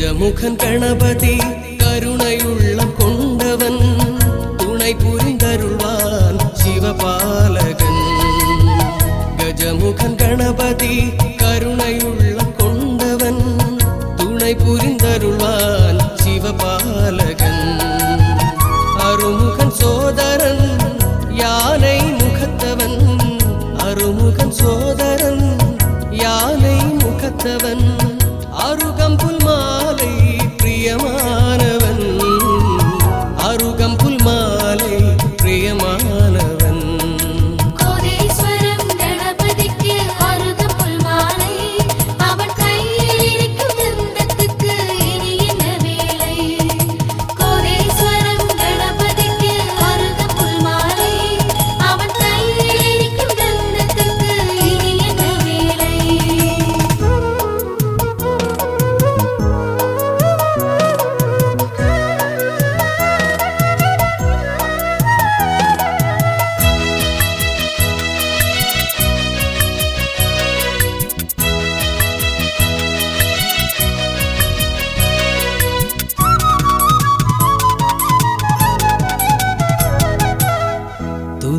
கஜமுகன் கணபதி கருணையுள்ளம் கொண்டவன் துணை புரிந்தருள்வான் சிவபாலகன். கஜமுகன் கணபதி கருணையுள்ளம் கொண்டவன் துணை புரிந்தருள்வான் சிவபாலகன். அருமுகன் சோதரன் யானை முகத்தவன். அருமுகன் சோதரன் யானை முகத்தவன். அருகம்புல்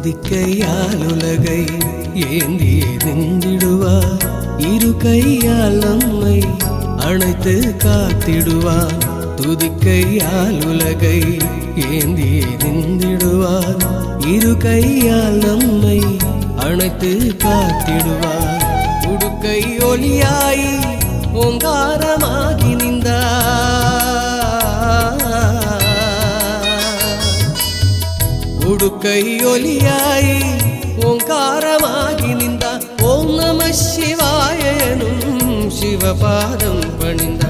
துதிக்கையால் உலகை ஏந்தி நின்றிடுவார் இரு கையால் நம்மை அணைத்து காத்திடுவார். துதிக்கையால் உலகை ஏந்தி நின்றிடுவார் இரு கையால் நம்மை அணைத்து காத்திடுவார். உடுக்கை ஒளியாய் ஓங்காரமாகி நின்றார். ഉടുക്കൈയൊലിയായി ഓങ്കാരമാകി നിന്ന ഓം നമ ശിവായനും ശിവപാദം പണിന്ത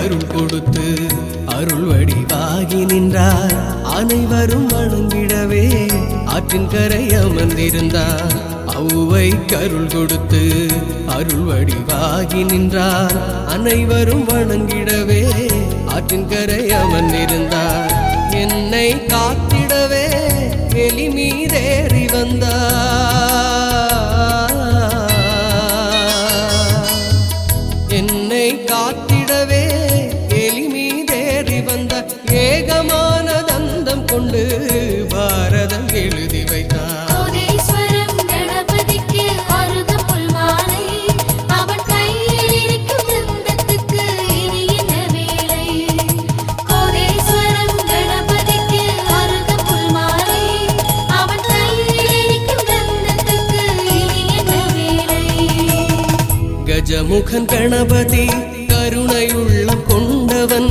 அருள் கொடுத்து அருள் வடிவாகி நின்றார். அனைவரும் வணங்கிடவே ஆற்றின் கரை அமர்ந்திருந்தார். ஔவை கருள் கொடுத்து அருள் வடிவாகி நின்றார். அனைவரும் வணங்கிடவே ஆற்றின் கரை அமர்ந்திருந்தார். என்னை காத்திடவே எலி மீதேறி வந்தார். முகன் கணபதி கருணையுள்ளம் கொண்டவன்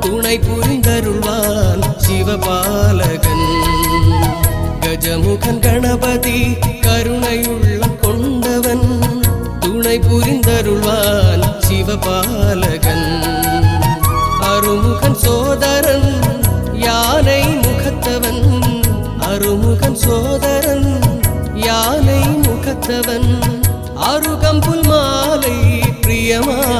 துணை புரிந்தருள்வான் சிவபாலகன். கஜமுகன் கணபதி கருணையுள்ளம் கொண்டவன் துணை புரிந்தருள்வான் சிவபாலகன். அருமுகன் சோதரன் யானை முகத்தவன். அருமுகன் சோதரன் யானை முகத்தவன். அருகம்புல் ಭಾಗ್ಯವಾ